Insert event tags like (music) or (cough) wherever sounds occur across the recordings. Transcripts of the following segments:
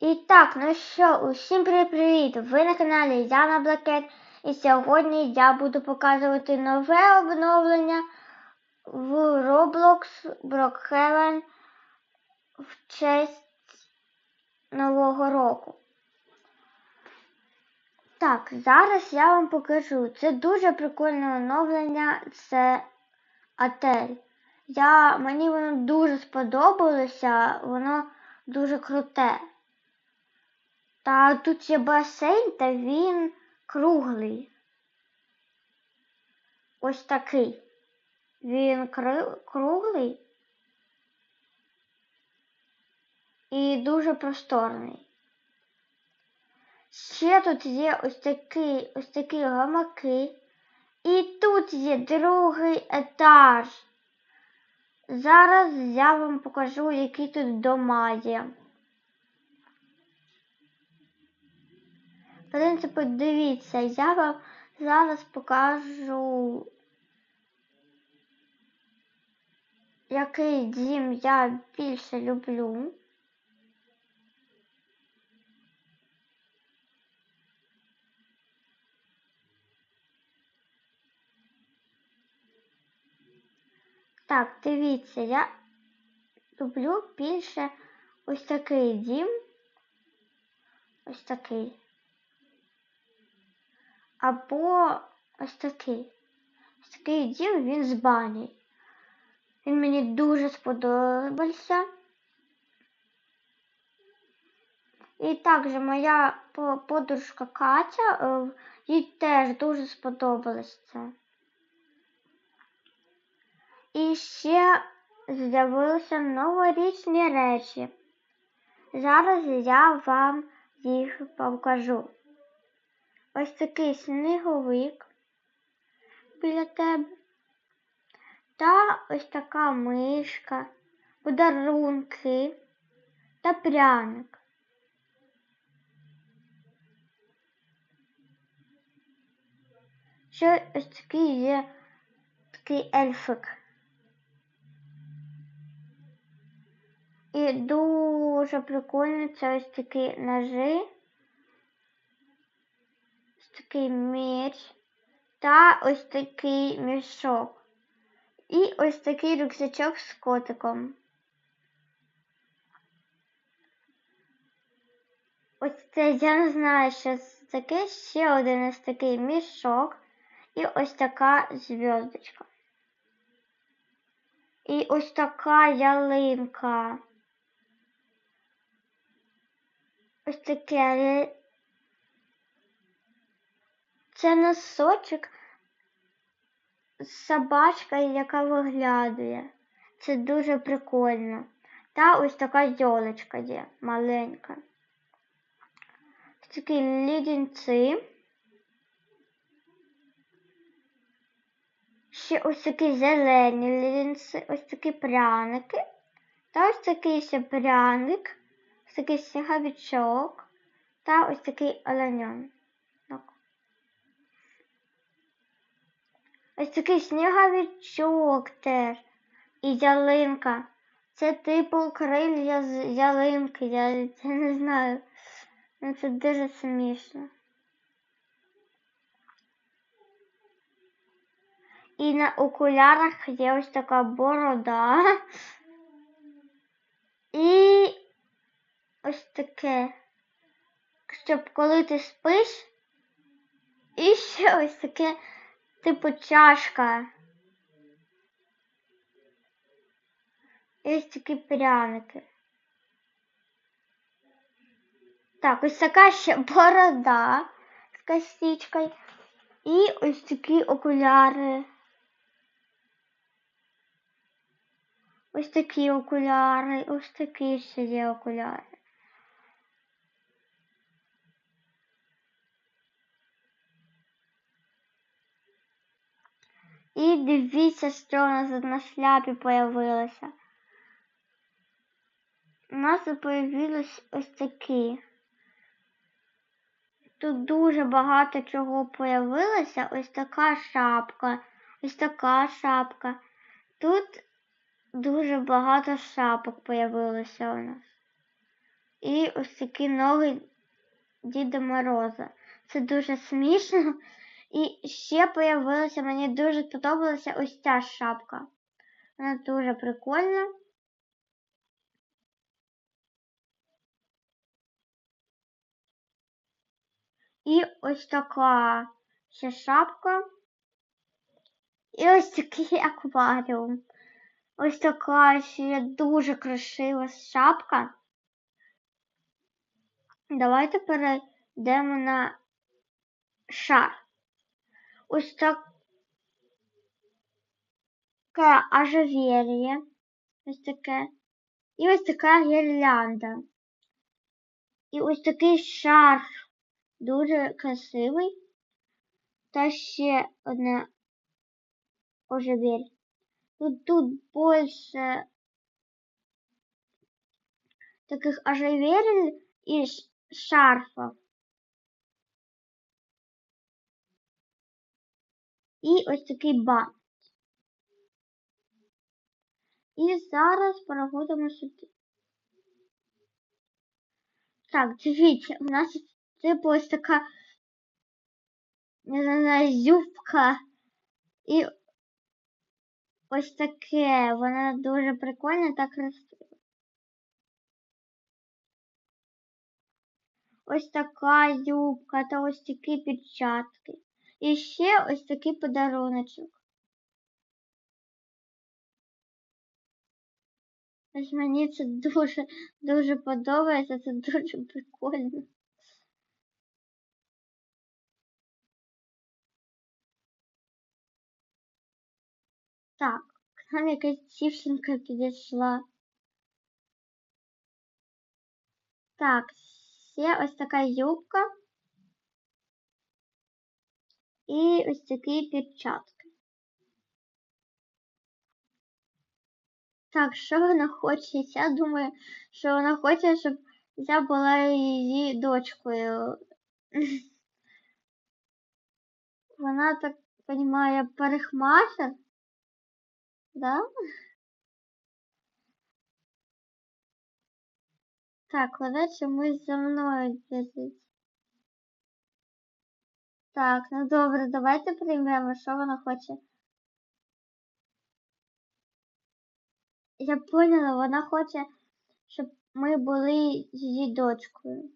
І так, ну що, усім привіт! Ви на каналі Яна Блакет. І сьогодні я буду показувати нове обновлення в Roblox Brookhaven в честь Нового року. Так, зараз я вам покажу. Це дуже прикольне оновлення, це отель. Я, Мені воно дуже сподобалося, воно дуже круте. Та тут є басейн, та він круглий. Ось такий. Він круглий і дуже просторний. Ще тут є ось такі, ось такі гамаки. І тут є другий етаж. Зараз я вам покажу, які тут дома є. В принципі, дивіться, я вам зараз покажу, який дім я більше люблю. Так, дивіться, я люблю більше ось такий дім. Ось такий. Або ось такий. Ось такий дім він з бані. Він мені дуже сподобався. І також моя подружка Катя, е, їй теж дуже сподобалось це. І ще з'явилися новорічні речі. Зараз я вам їх покажу. Ось такий сніговик біля тебе. Та ось така мишка, подарунки та пряник. Ще ось такий є такий ельфик. І дуже прикольно це ось такі ножи, такий меч та ось такий мішок. І ось такий рюкзачок з котиком. Ось це я не знаю, що це таке. Ще один ось такий мішок і ось така зв'язочка. І ось така ялинка. Ось таке. Це носочок з собачкою, яка виглядає. Це дуже прикольно. Та ось така йолочка є маленька. Такі лідінці. Ще ось такі зелені лідінці, ось такі пряники. Та ось такий ще пряник, ось такий сніговичок та ось такий оленьон. Ось такий сніговичок теж. І ялинка. Це типу крилля з ялинки. Я це не знаю. Ну це дуже смішно. І на окулярах є ось така борода. І ось таке. Щоб коли ти спиш, і ще ось таке типу чашка. Ось такі пряники. Так, ось така ще борода з косичкою. І ось такі окуляри. Ось такі окуляри, ось такі ще є окуляри. І дивіться, що у нас на шляпі появилося. У нас тут появилось ось такі. Тут дуже багато чого появилося. Ось така шапка, ось така шапка. Тут дуже багато шапок появилося у нас. і ось такі ноги Діда Мороза. Це дуже смішно. І ще появилася, мені дуже сподобалася ось ця шапка. Вона дуже прикольна. І ось така ще шапка. І ось такий (laughs) акваріум. Ось така ще дуже красива шапка. Давайте перейдемо на шар. Ось таке ожерелье. Ось таке. І ось така гірлянда. І ось такий шар дуже красивий. Та ще одне ожерелье. Тут, тут більше таких ожерель і шарфов. І ось такий бант. І зараз переходимо сюди. Так, дивіться, у нас типу ось така не знаю, зюбка. І ось таке. Вона дуже прикольна та красива. Ось така юбка та ось такі перчатки. І ще ось такий подаруночок. Ось мені це дуже дуже подобається, це дуже прикольно. Так, к нам якась дівчинка підійшла. Так, ще ось така юбка. І ось такі перчатки. Так, що вона хоче? Я думаю, що вона хоче, щоб я була її дочкою. (laughs) Вона так розуміє, парикмахер. Да? Так, вона чомусь за мною біжить. Так, ну добре, давайте приймемо, що вона хоче. Я поняла, вона хоче, щоб ми були її дочкою.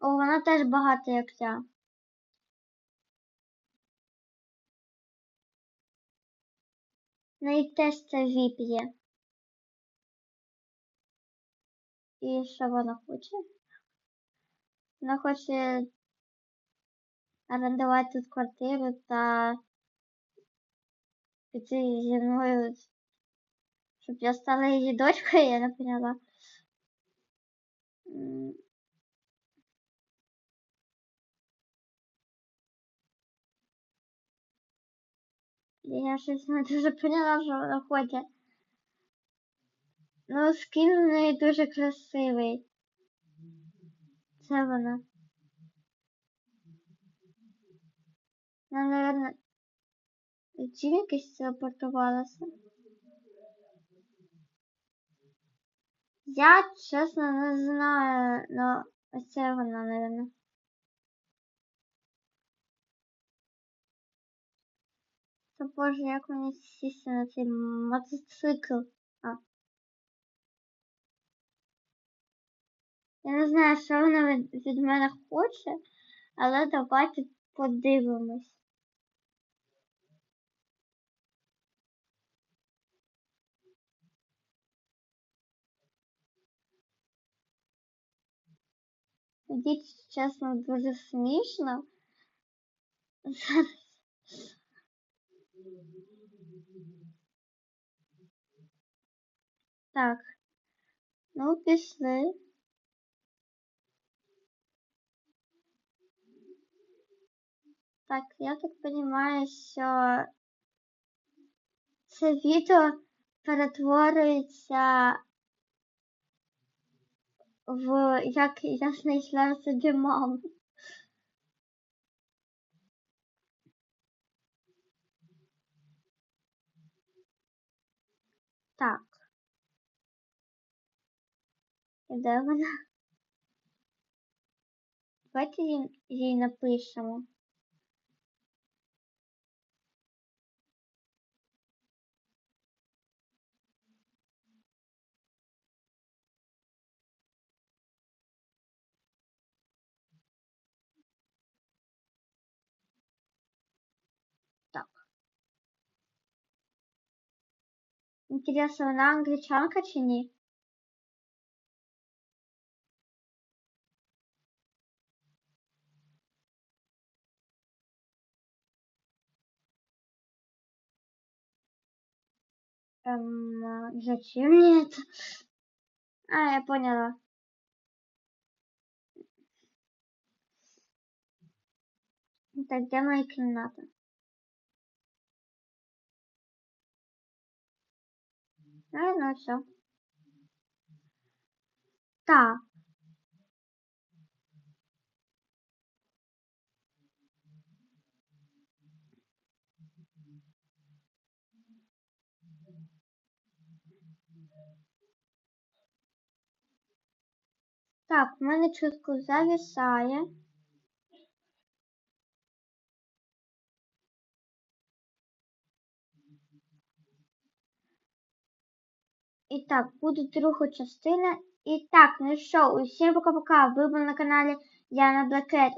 О, вона теж багата, як я. Неї теж це віп є. І що вона хоче? Вона хоче орендувати тут квартиру та піти зі мною, щоб я стала її дочкою, я не поняла. Я щось не дуже поняла, що вона хоче. Ну, скін в неї дуже красивий. Це вона. Вона, наверное, чи якось телепортувалася. Я, чесно, не знаю, но це вона, наверное. Та боже, як мені сісти на цей мотоцикл? Я не знаю, що вона від, мене хоче, але давайте подивимось. Діть, чесно, дуже смішно. Так, ну пішли. Так, я так розумію, що це відео перетворюється в як я знайшла собі маму. Так, І де вона? Давайте їй, напишемо. Интересно, вона англічанка чи ні? Эм, а, зачем мне это? А, я поняла. Так, где моя кімната? Наверное, все. Так. Так, в мене чутко зависає. І так, буде друга частина. І так, ну що, усім пока-пока. Ви були на каналі Яна Блакет.